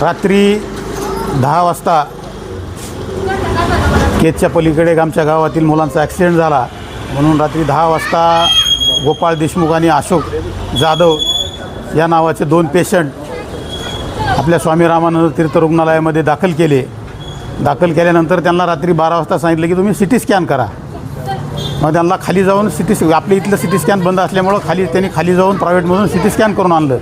रात्री दहा वाजता केजच्या पलीकडे आमच्या गावातील मुलांचा ॲक्सिडेंट झाला. म्हणून रात्री दहा वाजता गोपाळ देशमुख आणि अशोक जाधव या नावाचे दोन पेशंट आपल्या स्वामी रामानंद तीर्थ रुग्णालयामध्ये दाखल केले. दाखल केल्यानंतर त्यांना रात्री बारा वाजता सांगितलं की तुम्ही सी टी स्कॅन करा. मग त्यांना खाली जाऊन सी टी आपल्या इथलं सी टी स्कॅन बंद असल्यामुळं खाली त्यांनी खाली जाऊन प्रायव्हेटमधून सी टी स्कॅन करून आणलं.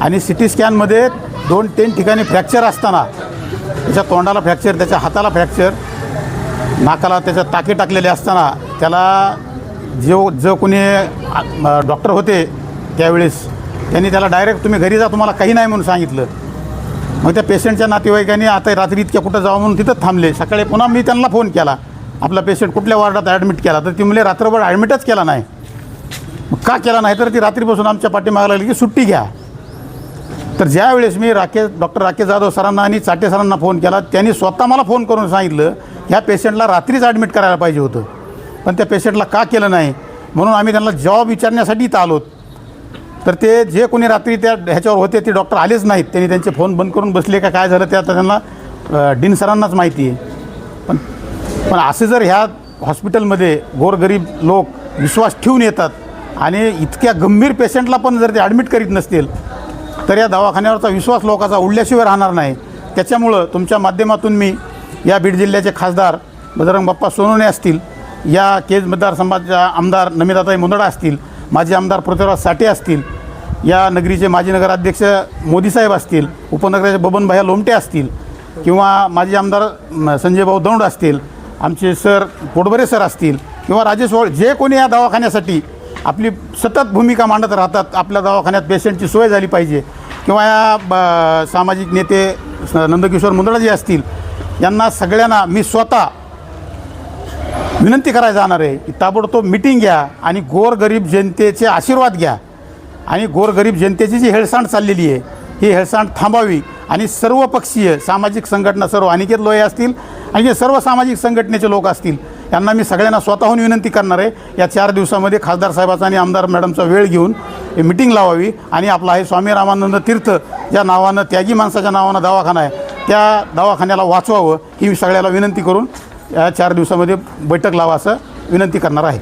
आणि सी टी स्कॅनमध्ये दोन तीन ठिकाणी फ्रॅक्चर असताना त्याच्या तोंडाला फ्रॅक्चर त्याच्या हाताला फ्रॅक्चर नाकाला त्याच्या टाके टाकलेले असताना त्याला जो जो कोणी डॉक्टर होते त्यावेळेस त्यांनी त्याला डायरेक्ट तुम्ही घरी जा तुम्हाला काही नाही म्हणून सांगितलं. मग त्या पेशंटच्या नातेवाईकांनी आता रात्री इतक्या कुठं जावं म्हणून तिथंच थांबले. सकाळी पुन्हा मी त्यांना फोन केला. आपला पेशंट कुठल्या वॉर्डात ॲडमिट केला? तर ती मुले रात्रभर ॲडमिटच केला नाही. मग का केला नाही? तर ती रात्रीपासून आमच्या पाठीमागं लागली की सुट्टी घ्या. तर ज्यावेळेस मी राकेश डॉक्टर राकेश जाधव सरांना आणि चाटे सरांना फोन केला त्यांनी स्वतः मला फोन करून सांगितलं ह्या पेशंटला रात्रीच ॲडमिट करायला पाहिजे होतं. पण त्या पेशंटला का केलं नाही? म्हणून आम्ही त्यांना जॉब विचारण्यासाठी इथं आलोत. तर ते जे कोणी रात्री त्या ह्याच्यावर होते ते डॉक्टर आलेच नाहीत. त्यांनी त्यांचे फोन बंद करून बसले का काय झालं ते आता त्यांना डीन सरांनाच माहिती आहे. पण पण असे जर ह्या हॉस्पिटलमध्ये गोरगरीब लोक विश्वास ठेवून येतात आणि इतक्या गंभीर पेशंटला पण जर ते ॲडमिट करीत नसतील तर या दवाखान्यावरचा विश्वास लोकांचा उडल्याशिवाय राहणार नाही. त्याच्यामुळं तुमच्या माध्यमातून मी या बीड जिल्ह्याचे खासदार बजरंग बाप्पा सोनवणे असतील या केज मतदारसंघाच्या आमदार नमिताताई मुंदडा असतील माजी आमदार पृथ्वीराज साठे असतील या नगरीचे माजी नगराध्यक्ष मोदीसाहेब असतील उपनगराचे बबनभाया लोमटे असतील किंवा माजी आमदार संजयभाऊ संजय भाऊ दौंड असतील आमचे सर पोटबरे सर असतील किंवा राजेश वाळ जे कोणी या दवाखान्यासाठी आपली सतत भूमिका मांडत राहतात. आपल्या दवाखान्यात पेशंटची सोय झाली पाहिजे. किंवा या ब- सामाजिक नेते नंदकिशोर मुंदडा जे असतील यांना सगळ्यांना मी स्वतः विनंती करायला जाणार आहे की ताबडतोब मिटिंग घ्या आणि गोरगरीब जनतेचे आशीर्वाद घ्या. आणि गोरगरीब जनतेची जी हेळसांड चाललेली आहे ही हेळसांड थांबावी. आणि सर्वपक्षीय सामाजिक संघटना सर्व अनिकेत लोहे असतील आणि जे सर्व सामाजिक संघटनेचे लोक असतील यांना मी सगळ्यांना स्वतःहून विनंती करणार आहे या चार दिवसामध्ये खासदार साहेबाचा आणि आमदार मॅडमचा वेळ घेऊन मिटिंग लावावी आणि आपला हे स्वामी रामानंद तीर्थ ज्या नावानं त्यागी माणसाच्या नावानं दवाखाना आहे त्या दवाखान्याला वाचवावं ही मी सगळ्याला विनंती करून या चार दिवसामध्ये बैठक लावा असं विनंती करणार आहे.